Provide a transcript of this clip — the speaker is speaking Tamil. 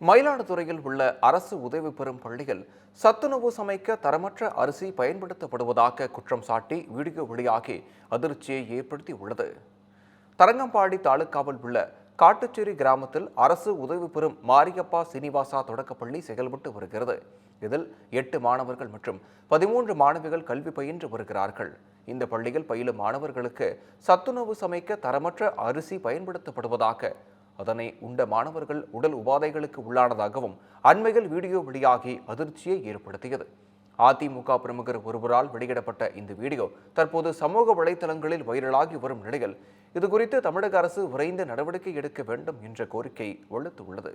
மயிலாடுதுறையில் உள்ள அரசு உதவி பெறும் பள்ளியில் சத்துணவு சமைக்க தரமற்ற அரிசி பயன்படுத்தப்படுவதாக குற்றம் சாட்டி வீடியோ வெளியாகி அதிர்ச்சியை ஏற்படுத்தி உள்ளது தரங்கம்பாடி தாலுக்காவில் உள்ள காட்டுச்சேரி கிராமத்தில் அரசு உதவி பெறும் மாரியப்பா சீனிவாசா தொடக்கப்பள்ளி செயல்பட்டு வருகிறது. இதில் எட்டு மாணவர்கள் மற்றும் பதிமூன்று மாணவிகள் கல்வி பயின்று வருகிறார்கள். இந்த பள்ளியில் பயிலும் மாணவர்களுக்கு சத்துணவு சமைக்க தரமற்ற அரிசி பயன்படுத்தப்படுவதாக அதனை உண்ட மாணவர்கள் உடல் உபாதைகளுக்கு உள்ளானதாகவும் அண்மையில் வீடியோ வெளியாகி அதிர்ச்சியை ஏற்படுத்தியது. அதிமுக பிரமுகர் ஒருவரால் வெளியிடப்பட்ட இந்த வீடியோ தற்போது சமூக வலைதளங்களில் வைரலாகி வரும் நிலையில். இதுகுறித்து தமிழக அரசு விரைந்து நடவடிக்கை எடுக்க வேண்டும் என்ற கோரிக்கை வலுத்துள்ளது.